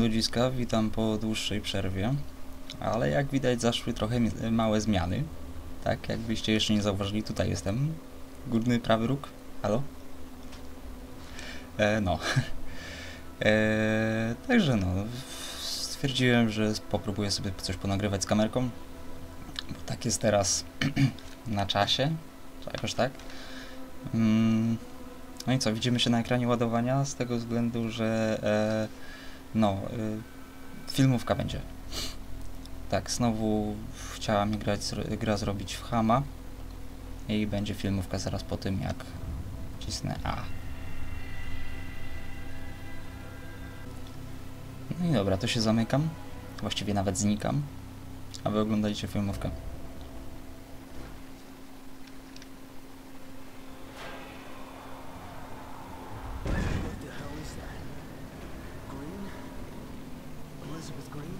ludziska, witam po dłuższej przerwie, ale jak widać zaszły trochę małe zmiany. Tak, jakbyście jeszcze nie zauważyli, tutaj jestem. Górny prawy róg, halo? E, no. E, także no, stwierdziłem, że popróbuję sobie coś ponagrywać z kamerką, bo tak jest teraz na czasie, jakoś tak. Mm, no i co, widzimy się na ekranie ładowania z tego względu, że e, no, y, filmówka będzie. Tak, znowu chciałam grać, zro- gra zrobić w Hama i będzie filmówka zaraz po tym, jak cisnę A. No i dobra, to się zamykam. Właściwie nawet znikam. A wy oglądajcie filmówkę. What the hell is that? Green? Elizabeth Green?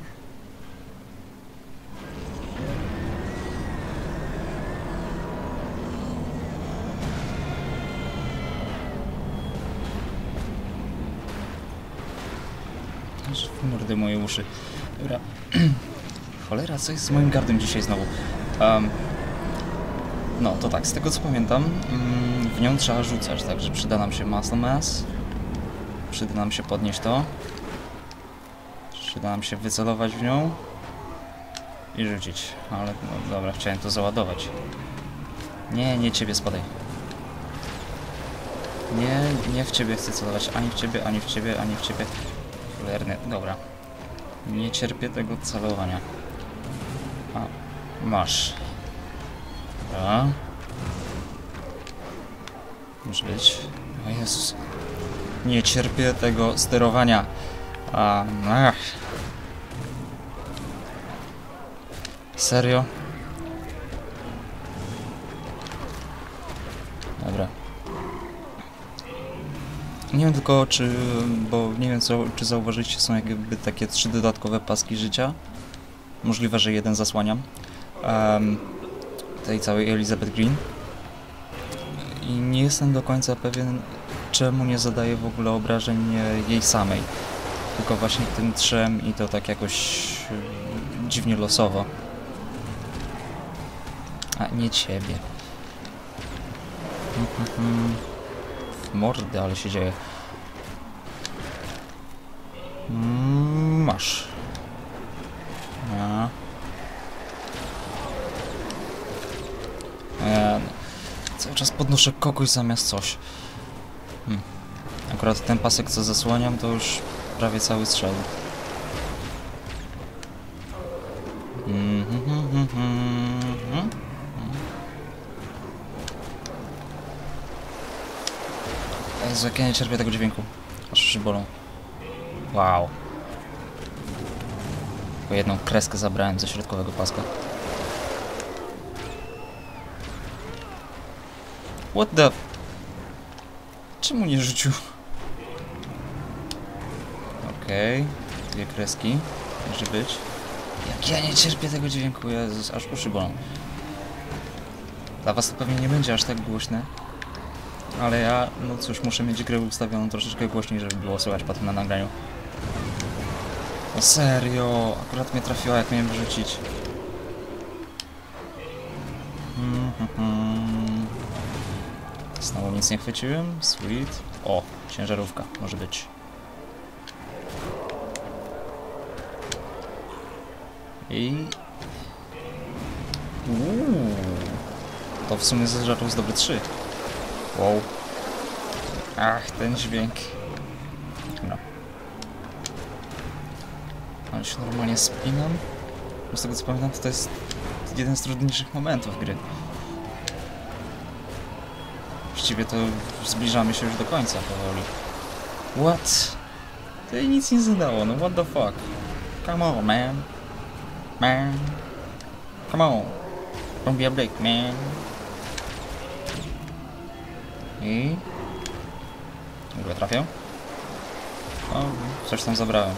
Aż w mordy moje uszy. Dobra. Cholera, co jest z moim gardłem dzisiaj znowu? Em, no, to tak, z tego co pamiętam, mm, w nią trzeba rzucać, także przyda nam się muscle mass. Przyda nam się podnieść to. Przyda nam się wycelować w nią. I rzucić. Ale, no dobra, chciałem to załadować. Nie, nie ciebie, spadaj. Nie, nie w ciebie chcę celować. Ani w ciebie, ani w ciebie, ani w ciebie. Cholerny, dobra. Nie cierpię tego celowania. A, masz. Dobra. Może być. O Jezus. Nie cierpię tego sterowania. A, ach. Serio? Dobra. Nie wiem tylko, czy, bo nie wiem, co, czy zauważyliście, są jakby takie trzy dodatkowe paski życia. Możliwe, że jeden zasłaniam. Em, tej całej Elizabeth Green. I nie jestem do końca pewien, czemu nie zadaje w ogóle obrażeń jej samej. Tylko właśnie tym trzem i to tak jakoś e, dziwnie losowo. A nie ciebie. Mhm. W mordę, ale się dzieje. Mm, Masz. E, cały czas podnoszę kogoś zamiast coś. Hmm. Akurat ten pasek, co zasłaniam, to już prawie cały strzał. Mhm, mhm, mhm. Jezu, jak ja nie cierpię tego dźwięku. Aż uszy bolą. Wow. Tylko jedną kreskę zabrałem ze środkowego paska. What the... Czemu nie rzucił? Okej. Dwie kreski. Może być. Jak ja nie cierpię tego dźwięku, Jezus, aż uszy bolą. Dla was to pewnie nie będzie aż tak głośne. Ale ja, no cóż, muszę mieć grę ustawioną troszeczkę głośniej, żeby było słychać potem na nagraniu. No serio, akurat mnie trafiła jak miałem wyrzucić. Mhm, mhm. Znowu nic nie chwyciłem, sweet. O, ciężarówka, może być. I... Uuu, to w sumie zażarł z dobre 3. Wow. Ach, ten dźwięk. Ale się normalnie spinam. Bo Z tego co pamiętam, to, to jest jeden z trudniejszych momentów gry. Właściwie to zbliżamy się już do końca powoli. What? To jej nic nie zadało, no what the fuck? Come on, man. Man. Come on. Don't be a break, man. I... W ogóle trafię? O, coś tam zabrałem.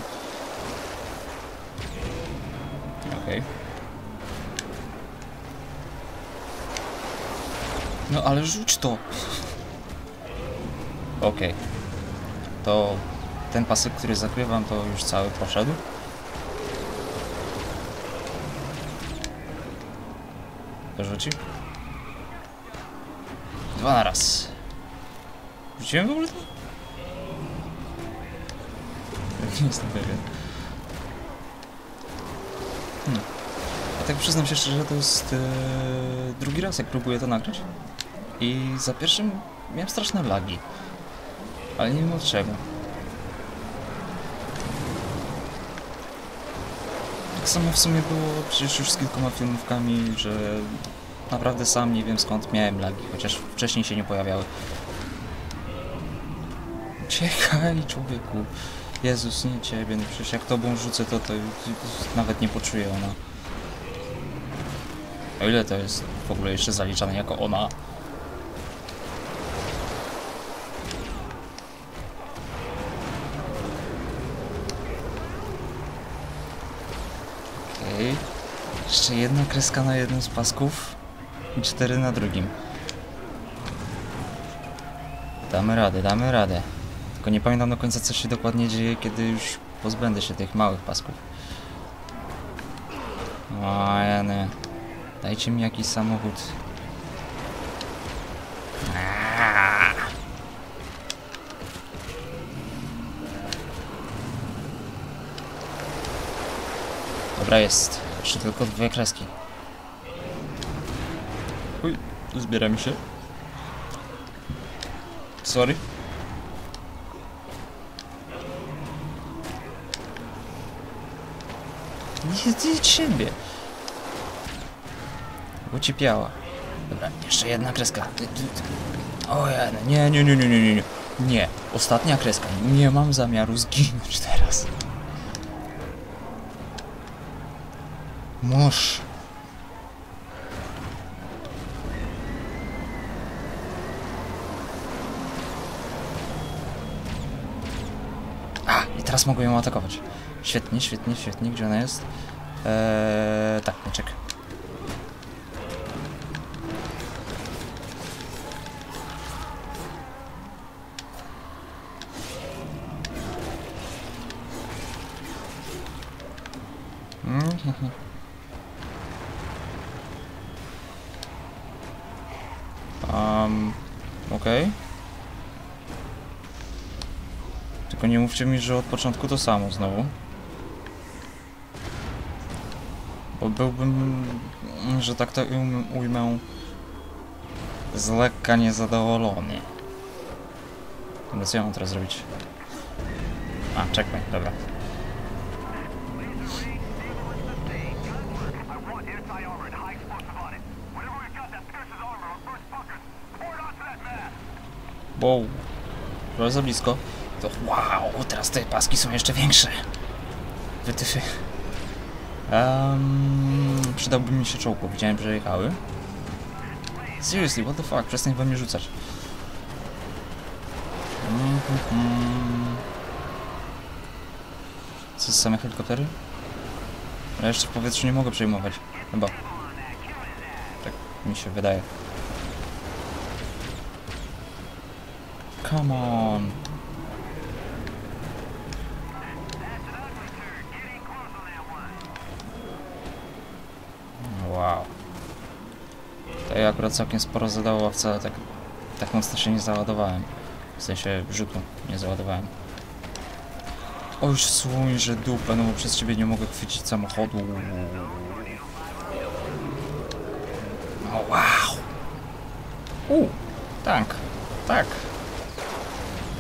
Okej. No ale rzuć to! Okej. To ten pasek, który zakrywam, to już cały poszedł. Dorzuci? Dwa na raz. Rzuciłem w ogóle to? Nie jestem pewien. Hmm. A tak przyznam się szczerze, to jest e, drugi raz, jak próbuję to nagrać. I za pierwszym miałem straszne lagi. Ale nie wiem od czego. Tak samo w sumie było przecież już z kilkoma filmówkami, że naprawdę sam nie wiem skąd miałem lagi, chociaż wcześniej się nie pojawiały. Czekaj, człowieku. Jezus, nie ciebie, no przecież jak tobą rzucę, to, to nawet nie poczuje ona. O ile to jest w ogóle jeszcze zaliczane jako ona? Okej. Jeszcze jedna kreska na jednym z pasków i cztery na drugim. Damy radę, damy radę. Tylko nie pamiętam do końca co się dokładnie dzieje, kiedy już pozbędę się tych małych pasków. O, jany. Dajcie mi jakiś samochód. Dobra, jest. Jeszcze tylko dwie kreski. Uj, zbiera mi się. Sorry. Nie ciebie. Ucipiała. Dobra, jeszcze jedna kreska. O ja, nie, nie, nie, nie, nie, nie, nie. Ostatnia kreska. Nie mam zamiaru zginąć teraz. Moż. A, i teraz mogę ją atakować. Świetnie, świetnie, świetnie. Gdzie ona jest? Eee, tak, myczek. Mhm. Um, okej. Mówcie mi, że od początku to samo znowu. Bo byłbym, że tak to ujm- ujmę, z lekka niezadowolony. Dobra, co ja mam teraz zrobić? A, czekaj, dobra. Wow. Trochę za blisko. To wow, teraz te paski są jeszcze większe. Wytyfy. Um, przydałby mi się czołg, bo widziałem, że jechały. Seriously, what the fuck? Przestań we mnie rzucać. Co, same helikoptery? Ja jeszcze w powietrzu nie mogę przejmować. Chyba. Tak mi się wydaje. Come on. Wow. To ja akurat całkiem sporo zadało, a wcale tak, tak mocno się nie załadowałem. W sensie rzutu nie załadowałem. O już słońże dupę, no bo przez ciebie nie mogę chwycić samochodu. O wow. U, tank. Tak.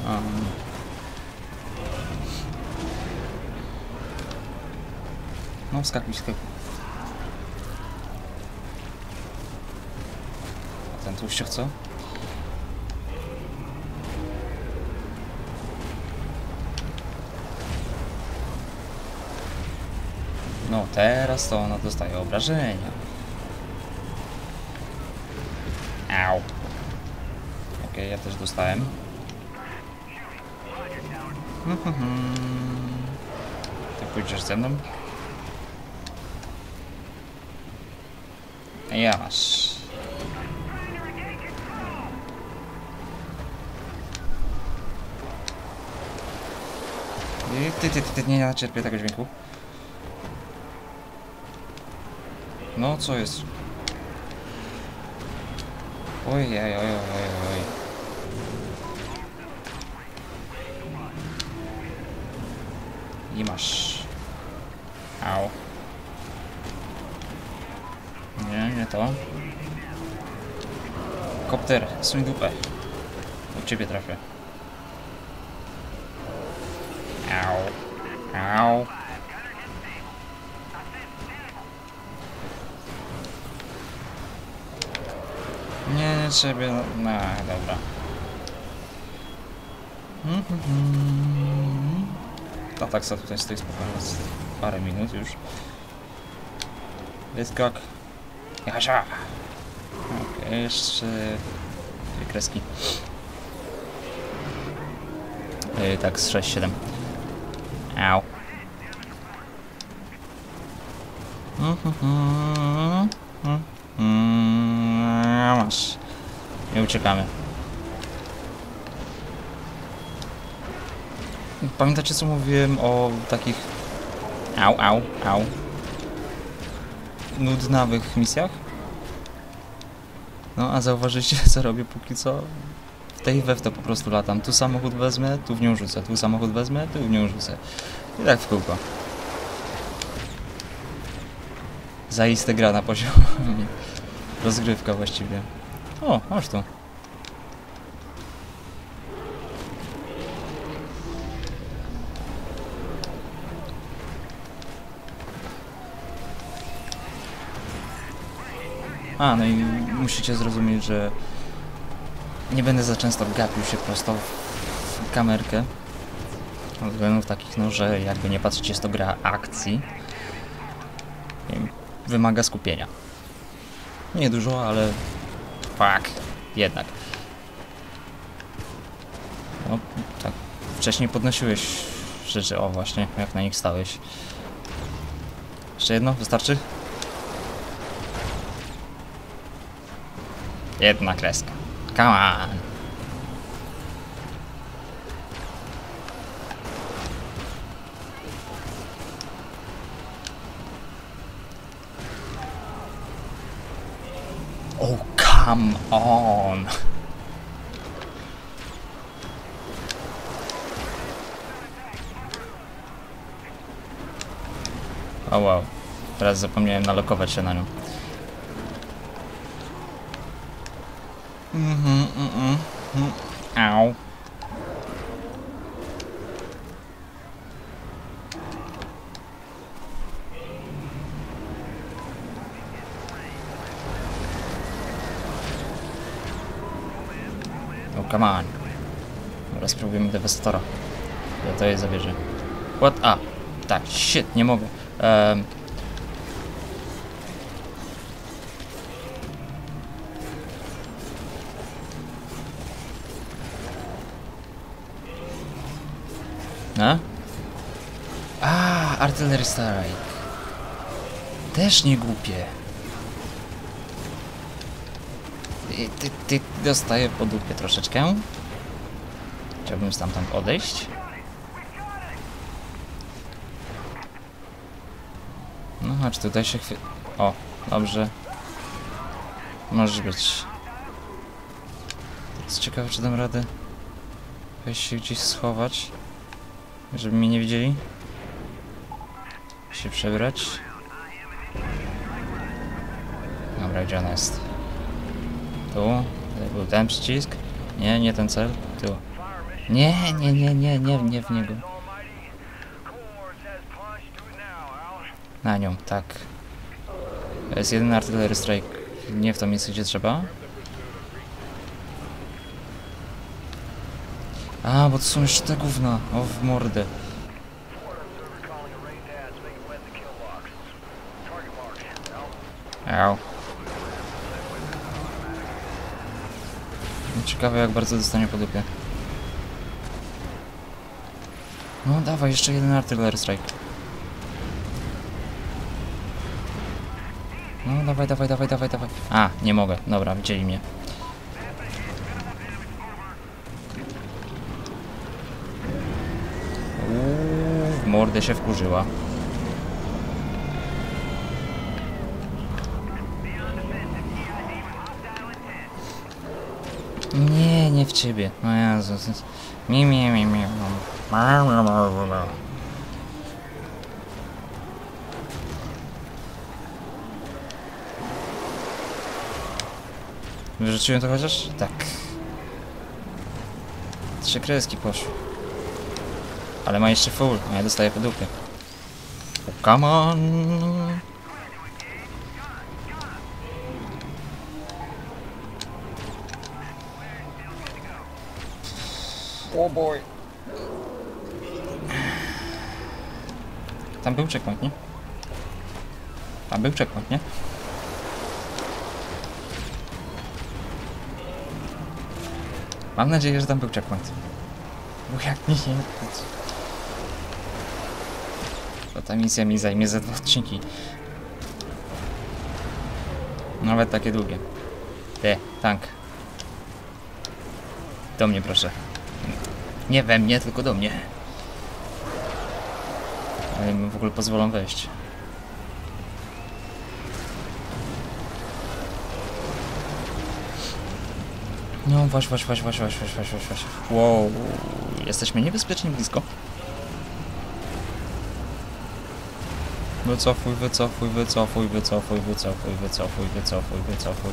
Um. No, skakuj, skakuj. Tłuścioch co? No, teraz to ona dostaje obrażenia. Au. Okej, ja też dostałem. Ty pójdziesz ze mną? Ja Ty, ty, ty, ty, nie, ja cierpię tego dźwięku. No, co jest? Oj, oj, oj, oj, oj. I masz. Au. Nie, nie to. Kopter, suń dupę. U ciebie trafię. Au. Au. Nie, nie ciebie. No, no dobra. Ta taksa tutaj stoi spokojnie parę minut już. Wyskok. Jasia! Okej, jeszcze dwie kreski. Yy, tak, z 6-7. Au. Masz. Nie uciekamy. Pamiętacie co mówiłem o takich au, au, au nudnawych misjach? No a zauważycie co robię póki co? W tej we w to po prostu latam. Tu samochód wezmę, tu w nią rzucę. Tu samochód wezmę, tu w nią rzucę. I tak w kółko. Zaiste gra na poziomie. Rozgrywka właściwie. O, masz tu. A, no i musicie zrozumieć, że nie będę za często gapił się prosto w kamerkę. Ze względów takich, no, że jakby nie patrzeć, jest to gra akcji. Wymaga skupienia. Nie dużo, ale fuck, jednak. No, tak. Wcześniej podnosiłeś rzeczy, o właśnie, jak na nich stałeś. Jeszcze jedno, wystarczy? Jedna kreska. Come on. Come on. O wow. Teraz zapomniałem nalokować się na nią. Mhm, mhm, mhm. Au. Come on. Dobra, spróbujemy dewastatora. Ja to je zabierze. What? A, tak, shit, nie mogę. Um, No? A, Artillery Strike. Też nie głupie. Ty, ty, ty dostaję po dupie troszeczkę. Chciałbym stamtąd odejść. No chodź, tutaj się chwy... O, dobrze. Możesz być. Jest ciekawe, czy dam radę wejść się gdzieś schować. Żeby mnie nie widzieli. Się przebrać. Dobra, gdzie ona jest? Tu? Był ten przycisk? Nie, nie ten cel. Tu. Nie, nie, nie, nie, nie, nie w niego. Na nią, tak. To jest jeden artillery strike. Nie w to miejsce, gdzie trzeba. A, bo to są jeszcze te gówna. O, w mordę. Au. Ciekawe jak bardzo dostanie po dupie. No dawaj, jeszcze jeden artillery strike. No dawaj, dawaj, dawaj, dawaj, dawaj. A, nie mogę. Dobra, widzieli mnie. Uuu. mordę się wkurzyła. Nie, nie w ciebie. No Jezus. Mi, mi, mi, mi. Wyrzuciłem to chociaż? Tak. Trzy kreski poszły. Ale ma jeszcze full, a ja dostaję po dupie. Come on! Oh boy. Tam był checkpoint, nie? Tam był checkpoint, nie? Mam nadzieję, że tam był checkpoint. Bo jak mi się... To ta misja mi zajmie ze dwa odcinki. Nawet takie długie. Ty, tank. Do mnie proszę. Nie we mnie, tylko do mnie. Ale w ogóle pozwolą wejść. No właśnie, właśnie, właśnie, właśnie, właśnie, właśnie, właśnie, właśnie. Wow, jesteśmy niebezpiecznie blisko. Wycofuj, wycofuj, wycofuj, wycofuj, wycofuj, wycofuj, wycofuj, wycofuj.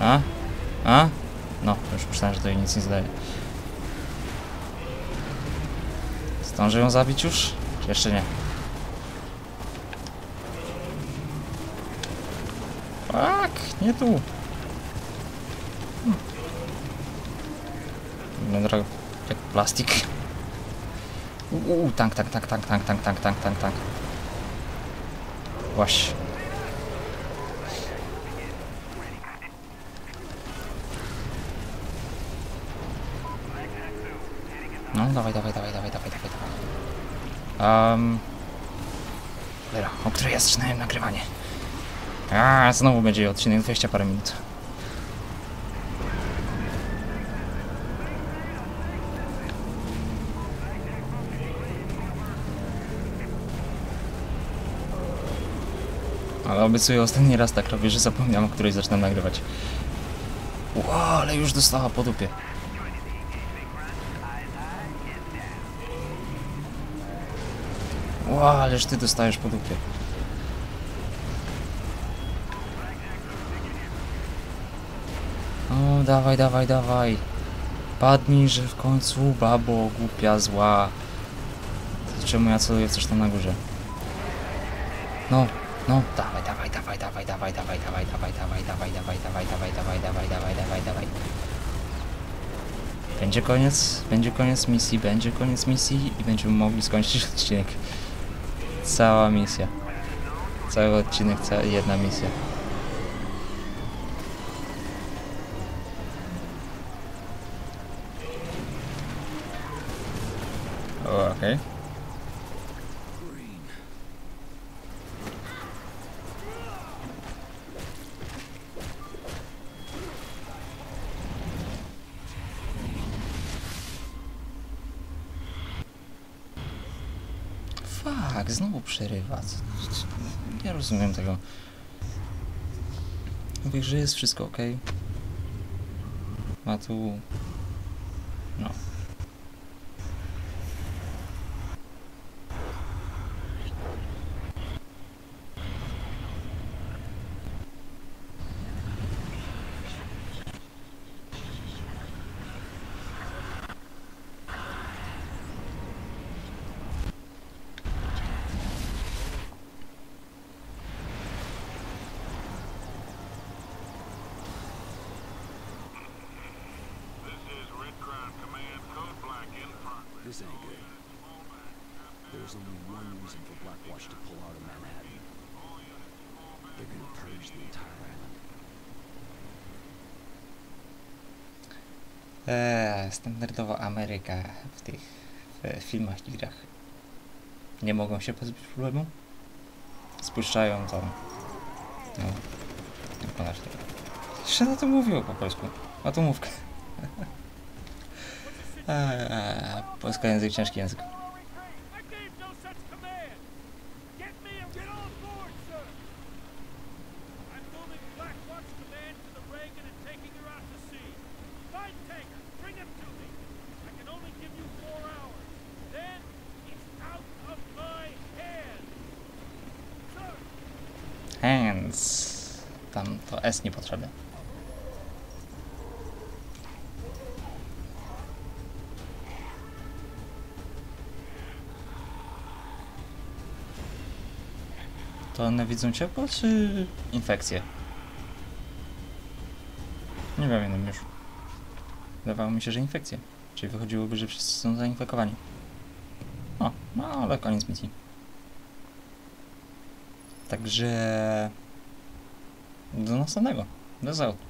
A? A? No, już myślałem, że to jej nic nie zdaje. Zdążę ją zabić już? Czy jeszcze nie? Tak, nie tu. Wygląda jak plastik. Uuu, tank, tank, tank, tank, tank, tank, tank, tank, tank, tank. Właśnie. No, dawaj, dawaj, dawaj, dawaj, dawaj, dawaj, dawaj. Um, o której ja zaczynałem nagrywanie. A, znowu będzie odcinek 20 parę minut. Ale obiecuję ostatni raz tak robię, że zapomniałem, o której zaczynam nagrywać. Ło, ale już dostała po dupie. Ło, ależ ty dostajesz po dupie. O, dawaj, dawaj, dawaj. Padnij, że w końcu, babo, głupia, zła. Czemu ja celuję coś tam na górze? No, no, dawaj, dawaj, dawaj, dawaj, dawaj, dawaj, dawaj, dawaj, dawaj, dawaj, dawaj, dawaj, dawaj, dawaj, dawaj, dawaj, dawaj, dawaj. Będzie koniec, będzie koniec misji, będzie koniec misji i będziemy mogli skończyć odcinek. Cała misja. Cały odcinek, cała jedna misja. Okej. Green. Znowu przerywa. Nie rozumiem tego. Mówię, że jest wszystko ok. A tu... This ain't good. There's only one reason for Blackwatch to pull out of Manhattan. They're gonna purge the entire island. Eee, standardowo Ameryka w tych w filmach i grach. Nie mogą się pozbyć problemu? Spuszczają to. No. Jak ponasz to. Jeszcze to mówiło po polsku. Atomówkę. Eee, polski język, ciężki język. I gave no such command. To one widzą ciepło, czy infekcję? Nie wiem już. Wydawało mi się, że infekcję. Czyli wychodziłoby, że wszyscy są zainfekowani. O, no ale koniec misji. Także... Do następnego. Do zautu.